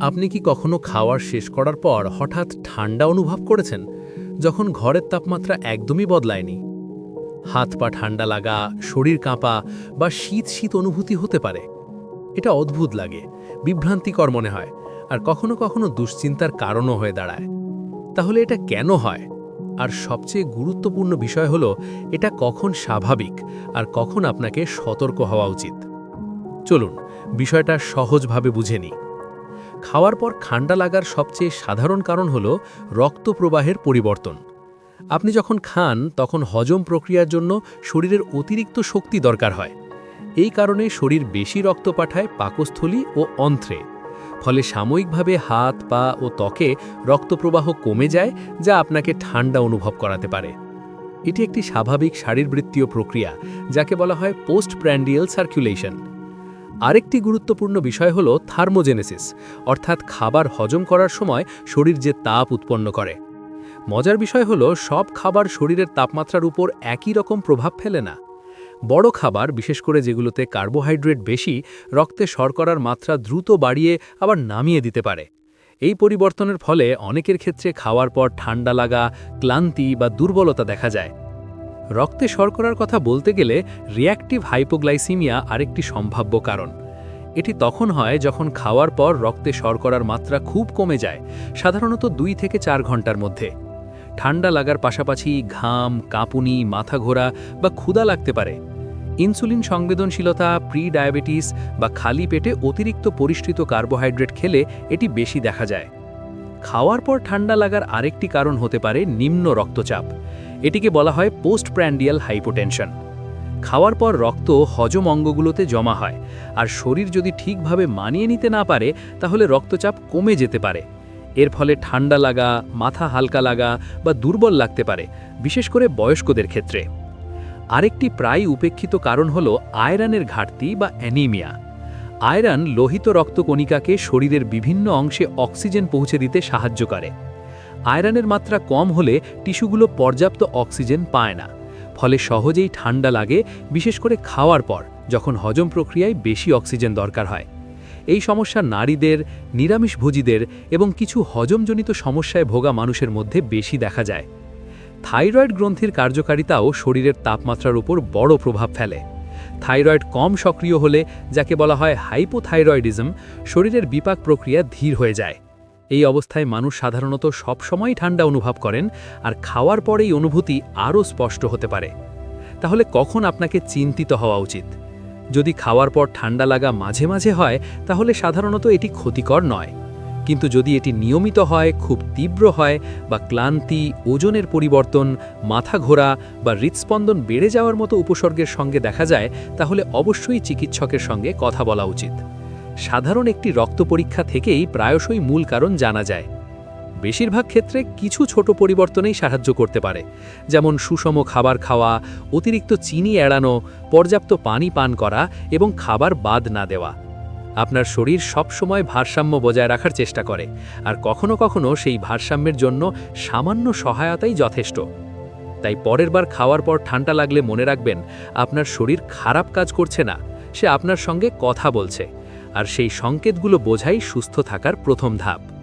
আপনি কি কখনো খাওয়ার শেষ করার পর হঠাৎ ঠান্ডা অনুভব করেছেন, যখন ঘরের তাপমাত্রা একদমই বদলায়নি? হাত পা ঠান্ডা লাগা, শরীর কাঁপা বা শীত শীত অনুভূতি হতে পারে। এটা অদ্ভুত লাগে, বিভ্রান্তিকর মনে হয়, আর কখনো কখনো দুশ্চিন্তার কারণও হয়ে দাঁড়ায়। তাহলে এটা কেন হয়? আর সবচেয়ে গুরুত্বপূর্ণ বিষয় হলো, এটা কখন স্বাভাবিক আর কখন আপনাকে সতর্ক হওয়া উচিত। চলুন, বিষয়টা সহজভাবে বুঝে নিই। খাওয়ার পর ঠান্ডা লাগার সবচেয়ে সাধারণ কারণ হল রক্ত প্রবাহের পরিবর্তন। আপনি যখন খান, তখন হজম প্রক্রিয়ার জন্য শরীরের অতিরিক্ত শক্তি দরকার হয়। এই কারণে শরীর বেশি রক্ত পাঠায় পাকস্থলী ও অন্ত্রে। ফলে সাময়িকভাবে হাত, পা ও ত্বকে রক্তপ্রবাহ কমে যায়, যা আপনাকে ঠান্ডা অনুভব করাতে পারে। এটি একটি স্বাভাবিক শারীরবৃত্তীয় প্রক্রিয়া, যাকে বলা হয় পোস্ট প্র্যান্ডিয়াল সার্কুলেশন। আরেকটি গুরুত্বপূর্ণ বিষয় হল থার্মোজেনেসিস, অর্থাৎ খাবার হজম করার সময় শরীর যে তাপ উৎপন্ন করে। মজার বিষয় হল সব খাবার শরীরের তাপমাত্রার উপর একই রকম প্রভাব ফেলে না। বড় খাবার, বিশেষ করে যেগুলোতে কার্বোহাইড্রেট বেশি, রক্তে শর্করার মাত্রা দ্রুত বাড়িয়ে আবার নামিয়ে দিতে পারে। এই পরিবর্তনের ফলে অনেকের ক্ষেত্রে খাওয়ার পর ঠান্ডা লাগা, ক্লান্তি বা দুর্বলতা দেখা যায়। রক্তে শর্করার কথা বলতে গেলে রিয়াক্টিভ হাইপোগ্লাইসিমিয়া আরেকটি সম্ভাব্য কারণ। এটি তখন হয় যখন খাওয়ার পর রক্তে শর্করার মাত্রা খুব কমে যায়, সাধারণত দুই থেকে চার ঘণ্টার মধ্যে। ঠান্ডা লাগার পাশাপাশি ঘাম, কাঁপুনি, মাথা ঘোরা বা ক্ষুধা লাগতে পারে। ইনসুলিন সংবেদনশীলতা প্রি ডায়াবেটিস বা খালি পেটে অতিরিক্ত পরিষ্কৃত কার্বোহাইড্রেট খেলে এটি বেশি দেখা যায়। খাওয়ার পর ঠান্ডা লাগার আরেকটি কারণ হতে পারে নিম্ন রক্তচাপ। এটিকে বলা হয় পোস্ট প্র্যান্ডিয়াল হাইপোটেনশন। খাওয়ার পর রক্ত হজম অঙ্গগুলোতে জমা হয়, আর শরীর যদি ঠিকভাবে মানিয়ে নিতে না পারে, তাহলে রক্তচাপ কমে যেতে পারে। এর ফলে ঠান্ডা লাগা, মাথা হালকা লাগা বা দুর্বল লাগতে পারে, বিশেষ করে বয়স্কদের ক্ষেত্রে। আরেকটি প্রায় উপেক্ষিত কারণ হল আয়রনের ঘাটতি বা অ্যানিমিয়া। আয়রন লোহিত রক্তকণিকাকে শরীরের বিভিন্ন অংশে অক্সিজেন পৌঁছে দিতে সাহায্য করে। আয়রনের মাত্রা কম হলে টিস্যুগুলো পর্যাপ্ত অক্সিজেন পায় না। ফলে সহজেই ঠান্ডা লাগে, বিশেষ করে খাওয়ার পর, যখন হজম প্রক্রিয়ায় বেশি অক্সিজেন দরকার হয়। এই সমস্যা নারীদের নিরামিষভোজীদের এবং কিছু হজমজনিত সমস্যায় ভোগা মানুষের মধ্যে বেশি দেখা যায়। থাইরয়েড গ্রন্থির কার্যকারিতাও শরীরের তাপমাত্রার উপর বড় প্রভাব ফেলে। থাইরয়েড কম সক্রিয় হলে, যাকে বলা হয় হাইপোথাইরয়েডিজম, শরীরের বিপাক প্রক্রিয়া ধীর হয়ে যায়। এই অবস্থায় মানুষ সাধারণত সবসময় ঠান্ডা অনুভব করেন আর খাওয়ার পরেই অনুভূতি আরও স্পষ্ট হতে পারে। তাহলে কখন আপনাকে চিন্তিত হওয়া উচিত? যদি খাওয়ার পর ঠান্ডা লাগা মাঝে মাঝে হয়, তাহলে সাধারণত এটি ক্ষতিকর নয়। কিন্তু যদি এটি নিয়মিত হয়, খুব তীব্র হয় বা ক্লান্তি, ওজনের পরিবর্তন, মাথা ঘোরা বা হৃৎস্পন্দন বেড়ে যাওয়ার মতো উপসর্গের সঙ্গে দেখা যায়, তাহলে অবশ্যই চিকিৎসকের সঙ্গে কথা বলা উচিত। সাধারণ একটি রক্ত পরীক্ষা থেকেই প্রায়শই মূল কারণ জানা যায়। বেশিরভাগ ক্ষেত্রে কিছু ছোট পরিবর্তনেই সাহায্য করতে পারে, যেমন সুষম খাবার খাওয়া, অতিরিক্ত চিনি এড়ানো, পর্যাপ্ত পানি পান করা এবং খাবার বাদ না দেওয়া। আপনার শরীর সবসময় ভারসাম্য বজায় রাখার চেষ্টা করে, আর কখনো কখনো সেই ভারসাম্যের জন্য সামান্য সহায়তাই যথেষ্ট। তাই পরের বার খাওয়ার পর ঠান্ডা লাগলে মনে রাখবেন, আপনার শরীর খারাপ কাজ করছে না, সে আপনার সঙ্গে কথা বলছে। আর সেই সংকেতগুলো বোঝাই সুস্থ থাকার প্রথম ধাপ।